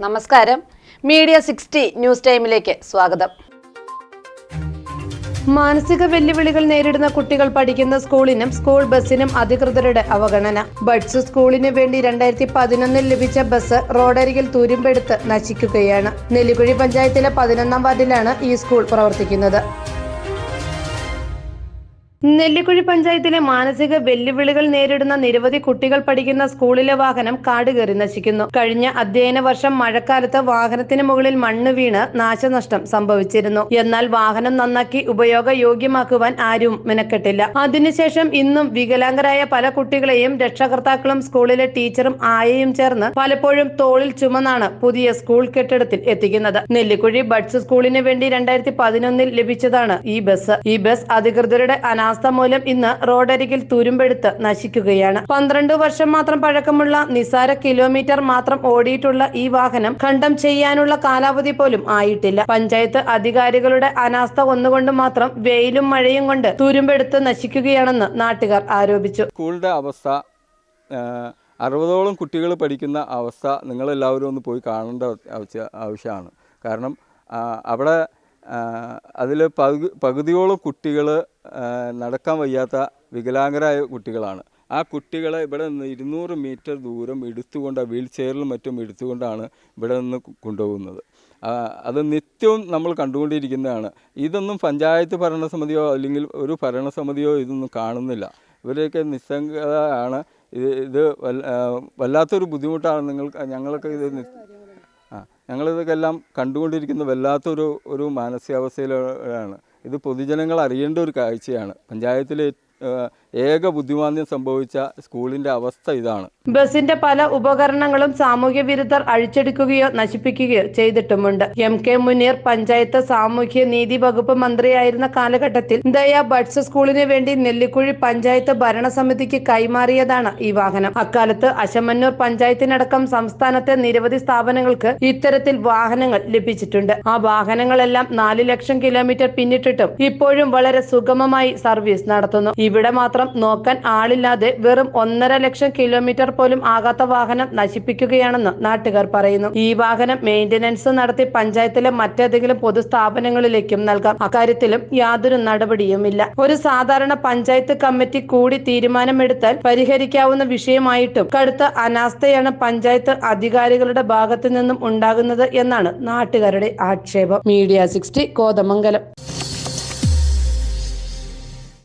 നമസ്കാരം. Media sixty news ടൈമിലേക്ക് സ്വാഗതം. മാനസിക വെല്ലുവിളികൾ നേരിടുന്ന കുട്ടികൾ പഠിക്കുന്ന സ്കൂളിനും സ്കൂൾ ബസ്സിനും അധികൃതരുടെ അവഗണന. ബഡ്സ് സ്കൂളിന് വേണ്ടി രണ്ടായിരത്തി പതിനൊന്നിൽ ലഭിച്ച ബസ് റോഡരികിൽ തുരുമ്പെടുത്ത് നശിക്കുകയാണ്. നെല്ലിക്കുഴി പഞ്ചായത്തിലെ പതിനൊന്നാം വാർഡിലാണ് ഈ സ്കൂൾ പ്രവർത്തിക്കുന്നത്. നെല്ലിക്കുഴി പഞ്ചായത്തിലെ മാനസിക വെല്ലുവിളികൾ നേരിടുന്ന നിരവധി കുട്ടികൾ പഠിക്കുന്ന സ്കൂളിലെ വാഹനം കാട് കയറി നശിക്കുന്നു. കഴിഞ്ഞ അധ്യയന വർഷം മഴക്കാലത്ത് വാഹനത്തിന് മുകളിൽ മണ്ണ് വീണ് നാശനഷ്ടം സംഭവിച്ചിരുന്നു. എന്നാൽ വാഹനം നന്നാക്കി ഉപയോഗയോഗ്യമാക്കുവാൻ ആരും മെനക്കെട്ടില്ല. അതിനുശേഷം ഇന്നും വികലാംഗരായ പല കുട്ടികളെയും രക്ഷകർത്താക്കളും സ്കൂളിലെ ടീച്ചറും ആയയും ചേർന്ന് പലപ്പോഴും തോളിൽ ചുമന്നാണ് പുതിയ സ്കൂൾ കെട്ടിടത്തിൽ എത്തിക്കുന്നത്. നെല്ലിക്കുഴി ബഡ്സ് സ്കൂളിന് വേണ്ടി രണ്ടായിരത്തി പതിനൊന്നിൽ ലഭിച്ചതാണ് ഈ ബസ്. ഈ ബസ് അധികൃതരുടെ അനാസ്ഥ മൂലം ഇന്ന് റോഡരികിൽ തുരുമ്പെടുത്ത് നശിക്കുകയാണ്. പന്ത്രണ്ട് വർഷം മാത്രം പഴക്കമുള്ള നിസാര കിലോമീറ്റർ മാത്രം ഓടിയിട്ടുള്ള ഈ വാഹനം ഖണ്ഡം ചെയ്യാനുള്ള കാലാവധി പോലും ആയിട്ടില്ല. പഞ്ചായത്ത് അധികാരികളുടെ അനാസ്ഥ ഒന്നുകൊണ്ട് മാത്രം വെയിലും മഴയും കൊണ്ട് തുരുമ്പെടുത്ത് നശിക്കുകയാണെന്ന് നാട്ടുകാർ ആരോപിച്ചു. സ്കൂളുടെ അവസ്ഥ അറുപതോളം കുട്ടികൾ പഠിക്കുന്ന അവസ്ഥ നിങ്ങളെല്ലാവരും ഒന്ന് പോയി കാണേണ്ട ആവശ്യമാണ്. കാരണം അവിടെ അതിൽ പകുതി പകുതിയോളം കുട്ടികൾ നടക്കാൻ വയ്യാത്ത വികലാംഗരായ കുട്ടികളാണ്. ആ കുട്ടികളെ ഇവിടെ നിന്ന് ഇരുന്നൂറ് മീറ്റർ ദൂരം എടുത്തുകൊണ്ട് വീൽ ചെയറിലും മറ്റും എടുത്തുകൊണ്ടാണ് ഇവിടെ നിന്ന് കൊണ്ടുപോകുന്നത്. അത് നിത്യവും നമ്മൾ കണ്ടുകൊണ്ടിരിക്കുന്നതാണ്. ഇതൊന്നും പഞ്ചായത്ത് ഭരണസമിതിയോ അല്ലെങ്കിൽ ഒരു ഭരണസമിതിയോ ഇതൊന്നും കാണുന്നില്ല. ഇവരെയൊക്കെ നിസ്സംഗത ആണ് ഇത് വല്ലാത്തൊരു ബുദ്ധിമുട്ടാണ്. നിങ്ങൾ ഞങ്ങളൊക്കെ ഇത് എല്ലാം കണ്ടുകൊണ്ടിരിക്കുന്ന വല്ലാത്തൊരു ഒരു മാനസികാവസ്ഥയിലാണ്. ഇത് പൊതുജനങ്ങൾ അറിയേണ്ട ഒരു കാഴ്ചയാണ്. പഞ്ചായത്തിലെ ഏക ബുദ്ധിമാന്ദ്യം സംഭവിച്ച സ്കൂളിന്റെ അവസ്ഥ ഇതാണ്. ബസിന്റെ പല ഉപകരണങ്ങളും സാമൂഹ്യ വിരുദ്ധർ അഴിച്ചെടുക്കുകയോ നശിപ്പിക്കുകയോ ചെയ്തിട്ടുമുണ്ട്. എം കെ മുനീർ പഞ്ചായത്ത് സാമൂഹ്യ നീതി വകുപ്പ് മന്ത്രിയായിരുന്ന കാലഘട്ടത്തിൽ ദയ ബഡ്സ് സ്കൂളിന് വേണ്ടി നെല്ലിക്കുഴി പഞ്ചായത്ത് ഭരണസമിതിക്ക് കൈമാറിയതാണ് ഈ വാഹനം. അക്കാലത്ത് അശമന്നൂർ പഞ്ചായത്തിനടക്കം സംസ്ഥാനത്തെ നിരവധി സ്ഥാപനങ്ങൾക്ക് ഇത്തരത്തിൽ വാഹനങ്ങൾ ലഭിച്ചിട്ടുണ്ട്. ആ വാഹനങ്ങളെല്ലാം നാല് ലക്ഷം കിലോമീറ്റർ പിന്നിട്ടിട്ടും ഇപ്പോഴും വളരെ സുഗമമായി സർവീസ് നടത്തുന്നു. ഇവിടെ മാത്രം നോക്കാൻ ആളില്ലാതെ വെറും ഒന്നര ലക്ഷം കിലോമീറ്റർ പോലും ആകാത്ത വാഹനം നശിപ്പിക്കുകയാണെന്ന് നാട്ടുകാർ പറയുന്നു. ഈ വാഹനം മെയിന്റനൻസ് നടത്തി പഞ്ചായത്തിലെ മറ്റേതെങ്കിലും പൊതുസ്ഥാപനങ്ങളിലേക്കും നൽകാം. അക്കാര്യത്തിലും യാതൊരു നടപടിയുമില്ല. ഒരു സാധാരണ പഞ്ചായത്ത് കമ്മിറ്റി കൂടി തീരുമാനമെടുത്താൽ പരിഹരിക്കാവുന്ന വിഷയമായിട്ടും കടുത്ത അനാസ്ഥയാണ് പഞ്ചായത്ത് അധികാരികളുടെ ഭാഗത്തു നിന്നും ഉണ്ടാകുന്നത് എന്നാണ് നാട്ടുകാരുടെ ആക്ഷേപം. Media sixty Kothamangalam.